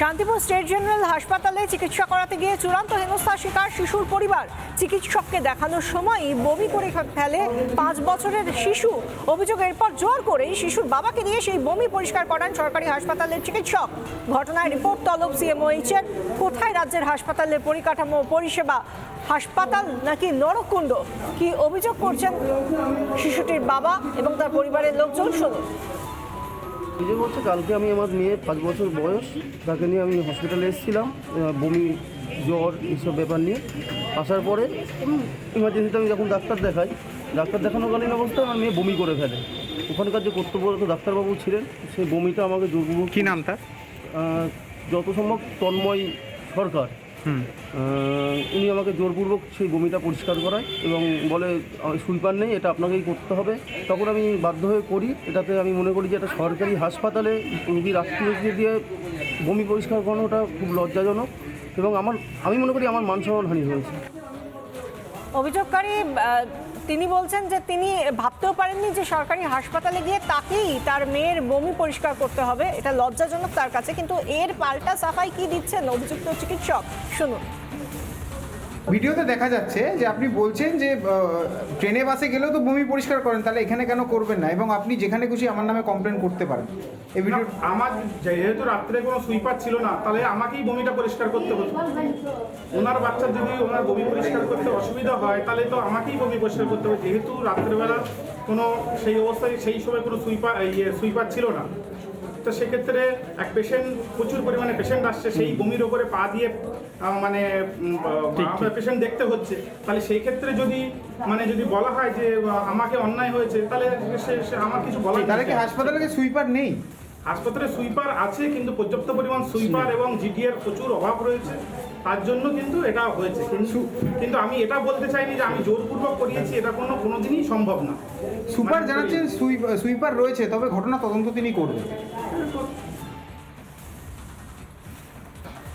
Shantipur state general হাসপাতালে চিকিৎসা করাতে গিয়ে চূড়ান্ত হেনস্থার শিকার শিশুর পরিবার। চিকিৎসককে দেখানোর সময়ই বমি করে ফেলে পাঁচ বছরের শিশু। অভিযোগ এরপর জোর করে শিশুর বাবাকে দিয়ে সেই বমি পরিষ্কার করান সরকারি হাসপাতালের চিকিৎসক। ঘটনায় রিপোর্ট তলব সিএমওএইচের কোথায় রাজ্যের হাসপাতালের পরিকাঠামো পরিষেবা? হাসপাতাল নাকি নরকুণ্ড? কি অভিযোগ করছেন শিশুটির বাবা এবং তার পরিবারের লোকজন? শুনুন। অভিযোগ হচ্ছে কালকে আমি আমার মেয়ে পাঁচ বছর বয়স তাকে নিয়ে আমি হসপিটালে এসেছিলাম বমি জ্বর এইসব ব্যাপার নিয়ে। আসার পরে ইমার্জেন্সিতে আমি যখন ডাক্তার দেখাই ডাক্তার দেখানোকালীন অবস্থায় আমার মেয়ে বমি করে ফেলে। ওখানকার যে কর্তব্যরত ডাক্তারবাবু ছিলেন সেই বমিটা আমাকে জোরপূর্বক কি নাম তার? যত সম্ভব তন্ময় সরকার। উনি আমাকে জোরপূর্বক সেই বমিটা পরিষ্কার করায় এবং বলে "আমার সুইপার নেই এটা আপনাকেই করতে হবে। তখন আমি বাধ্য হয়ে করি। এটাতে আমি মনে করি যে এটা সরকারি হাসপাতালে রুগীর আত্মীয় দিয়ে বমি পরিষ্কার করানোটা খুব লজ্জাজনক এবং আমার আমি মনে করি আমার মানসম্মান হানি হয়েছে। অভিযোগকারী তিনি বলছেন যে তিনি ভাবতেও পারেননি যে সরকারি হাসপাতালে গিয়ে তাকেই তার মেয়ের বমি পরিষ্কার করতে হবে। এটা লজ্জাজনক তার কাছে। কিন্তু এর পাল্টা সাফাই কি দিচ্ছেন অভিযুক্ত চিকিৎসক? শুনুন। ভিডিওতে দেখা যাচ্ছে যে আপনি বলছেন যে ট্রেনে বাসে গেলেও তো বমি পরিষ্কার করেন তাহলে এখানে কেন করবেন না? এবং আপনি যেখানে খুশি আমার নামে কমপ্লেন করতে পারেন। এই ভিডিও আমার যেহেতু রাত্রে কোনো সুইপার ছিল না তাহলে আমাকেই বমিটা পরিষ্কার করতে হতো। ওনার বাচ্চার যদি ওনার বমি পরিষ্কার করতে অসুবিধা হয় তাহলে তো আমাকেই বমি পরিষ্কার করতে হবে যেহেতু রাত্রেবেলা কোনো সেই অবস্থায় সেই সময় কোনো সুইপার ইয়ে সুইপার ছিল না। তো সেক্ষেত্রে এক পেশেন্ট প্রচুর পরিমাণে পেশেন্ট আসছে সেই বমির ওপরে পা দিয়ে মানে পেশেন্ট দেখতে হচ্ছে। তাহলে সেই ক্ষেত্রে যদি মানে যদি বলা হয় যে আমাকে অন্যায় হয়েছে তাহলে সে- আমার কিছু বলা। তাহলে কি হাসপাতালে সুইপার নেই? হাসপাতালে সুইপার আছে কিন্তু পর্যাপ্ত পরিমাণ সুইপার এবং জিডিএর প্রচুর অভাব রয়েছে। তার জন্য কিন্তু এটা হয়েছে। কিন্তু কিন্তু আমি এটা বলতে চাইনি যে আমি জোরপূর্বক করিয়েছি এটা কোনো কোনোদিনই সম্ভব না। সুপার জানাচ্ছেন সুইপ- সুইপার রয়েছে তবে ঘটনা তদন্ত তিনি করবেন।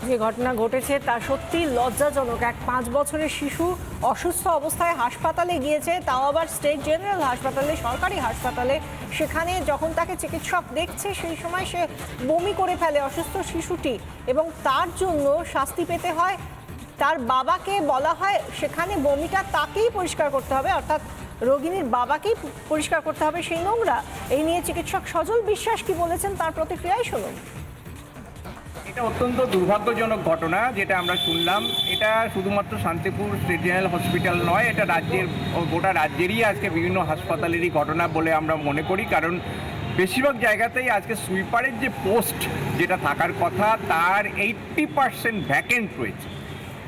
যে ঘটনা ঘটেছে তা সত্যি লজ্জাজনক। এক পাঁচ বছরের শিশু অসুস্থ অবস্থায় হাসপাতালে গিয়েছে তাও আবার স্টেট জেনারেল হাসপাতালে সরকারি হাসপাতালে সেখানে যখন তাকে চিকিৎসক দেখছে, সেই সময় সে বমি করে ফেলে অসুস্থ শিশুটি এবং তার জন্য শাস্তি পেতে হয়। তার বাবাকে বলা হয় সেখানে বমিটা তাকেই পরিষ্কার করতে হবে, অর্থাৎ রোগিনীর বাবাকেই পরিষ্কার করতে হবে সেই নোংরা। এই নিয়ে চিকিৎসক সজল বিশ্বাস কি বলেছেন তার প্রতিক্রিয়াই শুনুন। এটা অত্যন্ত দুর্ভাগ্যজনক ঘটনা যেটা আমরা শুনলাম। এটা শুধুমাত্র শান্তিপুর স্টেট জেনারেল হসপিটাল নয়, এটা রাজ্যের গোটা রাজ্যেরই আজকে বিভিন্ন হাসপাতালেরই ঘটনা বলে আমরা মনে করি। কারণ বেশিরভাগ জায়গাতেই আজকে সুইপারের যে পোস্ট যেটা থাকার কথা, তার এইট্টি পার্সেন্ট ভ্যাকেন্ট রয়েছে।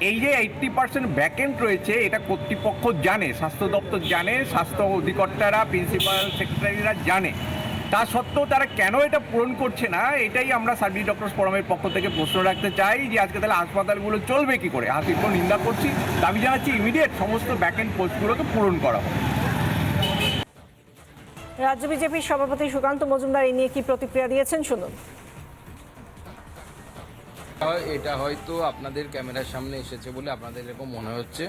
এই যে এইট্টি পার্সেন্ট ভ্যাকেন্ট রয়েছে, এটা কর্তৃপক্ষ জানে, স্বাস্থ্য দপ্তর জানে, স্বাস্থ্য অধিকর্তারা, প্রিন্সিপাল সেক্রেটারিরা জানে। তা সত্ত্বেও তারা কেন এটা পূরণ করছে না এটাই আমরা সার্ভিস ডক্টর ফোরামের পক্ষ থেকে প্রশ্ন রাখতে চাই যে আজকে তাহলে হাসপাতালগুলো চলবে কি করে? হাসিপুর নিন্দা করছি দাবি জানাচ্ছি ইমিডিয়েট সমস্ত ব্যাকেন্ড পোস্টগুলোকে পূরণ করা হোক। রাজ্য বিজেপির সভাপতি সুকান্ত মজুমদার এই নিয়ে কি প্রতিক্রিয়া দিয়েছেন শুনুন। এটা হয়তো আপনাদের ক্যামেরার সামনে এসেছে বলে আপনাদের এরকম মনে হচ্ছে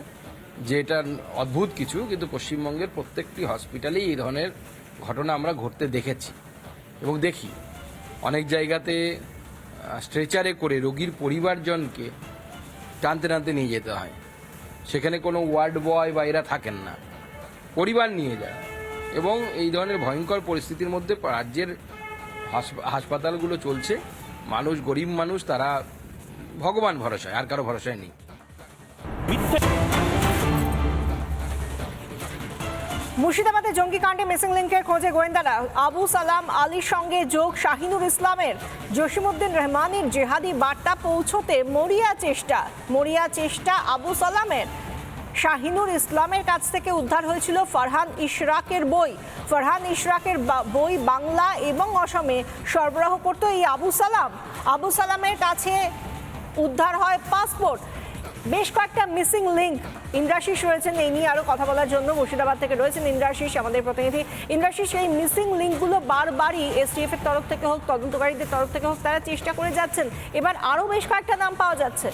যে এটা অদ্ভুত কিছু কিন্তু পশ্চিমবঙ্গের প্রত্যেকটি হসপিটালেই এই ধরনের ঘটনা আমরা ঘটতে দেখেছি। এবং দেখি, অনেক জায়গাতে স্ট্রেচারে করে রোগীর পরিবারজনকে টানতে টানতে নিয়ে যেতে হয়। সেখানে কোনো ওয়ার্ড বয় বা এরা থাকেন না। পরিবার নিয়ে যায় এবং এই ধরনের ভয়ঙ্কর পরিস্থিতির মধ্যে রাজ্যের হাসপ- হাসপাতালগুলো চলছে। মানুষ, গরিব মানুষ, তারা ভগবান ভরসায়, আর কারও ভরসায় নেই। মুর্শিদাবাদে জঙ্গি কাণ্ডে মিসিং লিঙ্কের খোঁজে গোয়েন্দারা। আবু সালাম আলীর সঙ্গে যোগ শাহিনুর ইসলামের। জসিমউদ্দিন রহমানের জেহাদি বার্তা পৌঁছতে মরিয়া চেষ্টা। মরিয়া চেষ্টা আবু সালামের। শাহিনুর ইসলামের কাছ থেকে উদ্ধার হয়েছিল ফারহান ইশরাকের বই। ফারহান ইশরাকের বই বাংলা এবং অসমে সরবরাহ করতো এই আবু সালাম। আবু সালামের কাছে উদ্ধার হয় পাসপোর্ট। বেশ কয়েকটা মিসিং লিঙ্ক ইন্দ্রাশিস রয়েছেন, এই নিয়ে আরও কথা বলার জন্য মুর্শিদাবাদ থেকে রয়েছেন ইন্দ্রাশিস আমাদের প্রতিনিধি। ইন্দ্রাশিস এই মিসিং লিঙ্কগুলো বারবারই এসটিএফ এর তরফ থেকে হোক, তদন্তকারীদের তরফ থেকে হোক, তারা চেষ্টা করে যাচ্ছেন। এবার আরও বেশ কয়েকটা নাম পাওয়া যাচ্ছে।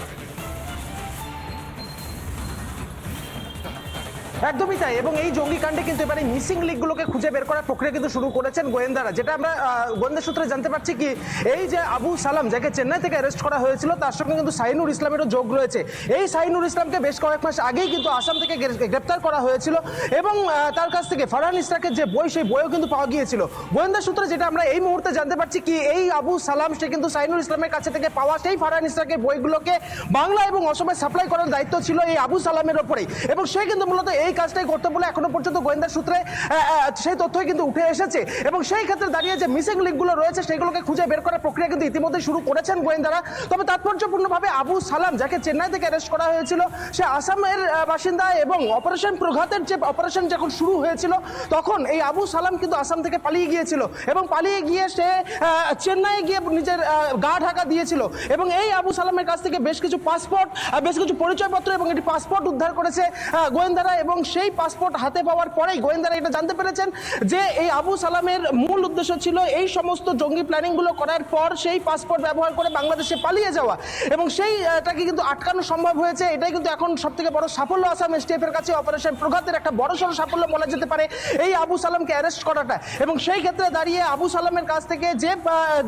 একদমই তাই। এবং এই জঙ্গি কাণ্ডে কিন্তু এবারে মিসিং লিঙ্কগুলোকে খুঁজে বের করার প্রক্রিয়া কিন্তু শুরু করেছেন গোয়েন্দারা। যেটা আমরা গোয়েন্দা সূত্রে জানতে পারছি কি, এই যে আবু সালাম, যাকে চেন্নাই থেকে অ্যারেস্ট করা হয়েছিল, তার সঙ্গে কিন্তু সাইনুর ইসলামেরও যোগ রয়েছে। এই সাইনুর ইসলামকে বেশ কয়েক মাস আগেই কিন্তু আসাম থেকে গ্রেপ্তার করা হয়েছিল এবং তার কাছ থেকে ফারহান ইসরাকের যে বই, সেই বইও কিন্তু পাওয়া গিয়েছিল। গোয়েন্দা সূত্রে যেটা আমরা এই মুহূর্তে জানতে পারছি কি, এই আবু সালাম, সে কিন্তু সাইনুর ইসলামের কাছে থেকে পাওয়া সেই ফারহান ইসরাকের বইগুলোকে বাংলা এবং অসমে সাপ্লাই করার দায়িত্ব ছিল এই আবু সালামের ওপরেই। এবং সে কিন্তু মূলত এই কাজটাই করতে বলে এখনও পর্যন্ত গোয়েন্দা সূত্রে সেই তথ্যই কিন্তু উঠে এসেছে। এবং সেই ক্ষেত্রে দাঁড়িয়ে যে মিসিং লিঙ্কগুলো রয়েছে, সেগুলোকে খুঁজে বের করার প্রক্রিয়া কিন্তু ইতিমধ্যে শুরু করেছেন গোয়েন্দারা। তবে তাৎপর্যপূর্ণভাবে আবু সালাম, যাকে চেন্নাই থেকে অ্যারেস্ট করা হয়েছিল, সে আসামের বাসিন্দা এবং অপারেশন প্রঘাতের যে অপারেশন যখন শুরু হয়েছিল, তখন এই আবু সালাম কিন্তু আসাম থেকে পালিয়ে গিয়েছিল। এবং পালিয়ে গিয়ে সে চেন্নাইয়ে গিয়ে নিজের গা ঢাকা দিয়েছিল। এবং এই আবু সালামের কাছ থেকে বেশ কিছু পাসপোর্ট বেশ কিছু পরিচয়পত্র এবং একটি পাসপোর্ট উদ্ধার করেছে গোয়েন্দারা এবং সেই পাসপোর্ট হাতে পাওয়ার পরেই গোয়েন্দারা এটা জানতে পেরেছেন যে এই আবু সালামের মূল উদ্দেশ্য ছিল এই সমস্ত জঙ্গি প্ল্যানিংগুলো করার পর সেই পাসপোর্ট ব্যবহার করে বাংলাদেশে পালিয়ে যাওয়া। এবং সেইটাকে কিন্তু আটকানো সম্ভব হয়েছে। এটাই কিন্তু এখন সব থেকে বড় সাফল্য আসাম এসটিএফ এর কাছে অপারেশন প্রঘাতের একটা বড় সড় সাফল্য বলা যেতে পারে এই আবু সালামকে অ্যারেস্ট করাটা। এবং সেই ক্ষেত্রে দাঁড়িয়ে আবু সালামের কাছ থেকে যে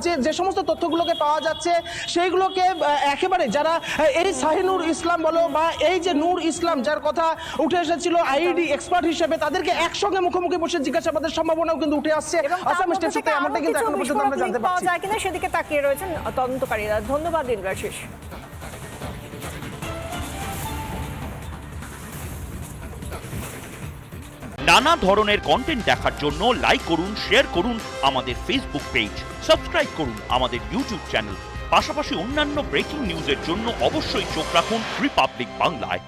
যে যে সমস্ত তথ্যগুলোকে পাওয়া যাচ্ছে, সেইগুলোকে একেবারে যারা এই শাহিনুর ইসলাম বলো বা এই যে নূর ইসলাম, যার কথা উঠে এসেছিল আইডি এক্সপার্ট হিসেবে তাদেরকে একসঙ্গে মুখোমুখি বসে জিজ্ঞাসাবাদের সম্ভাবনাও কিন্তু উঠে আসছে। আসাম এমনটা কিন্তু এখনও পর্যন্ত আমরা জানতে পারছি। যায় কিনা সেদিকে তাকিয়ে রয়েছেন তদন্তকারীরা। ধন্যবাদ ইন্দ্রাশিস নানা ধরনের কন্টেন্ট দেখার জন্য লাইক করুন শেয়ার করুন আমাদের ফেসবুক পেজ সাবস্ক্রাইব করুন আমাদের ইউটিউব চ্যানেল পাশাপাশি অন্যান্য ব্রেকিং নিউজের জন্য অবশ্যই চোখ রাখুন রিপাবলিক বাংলায়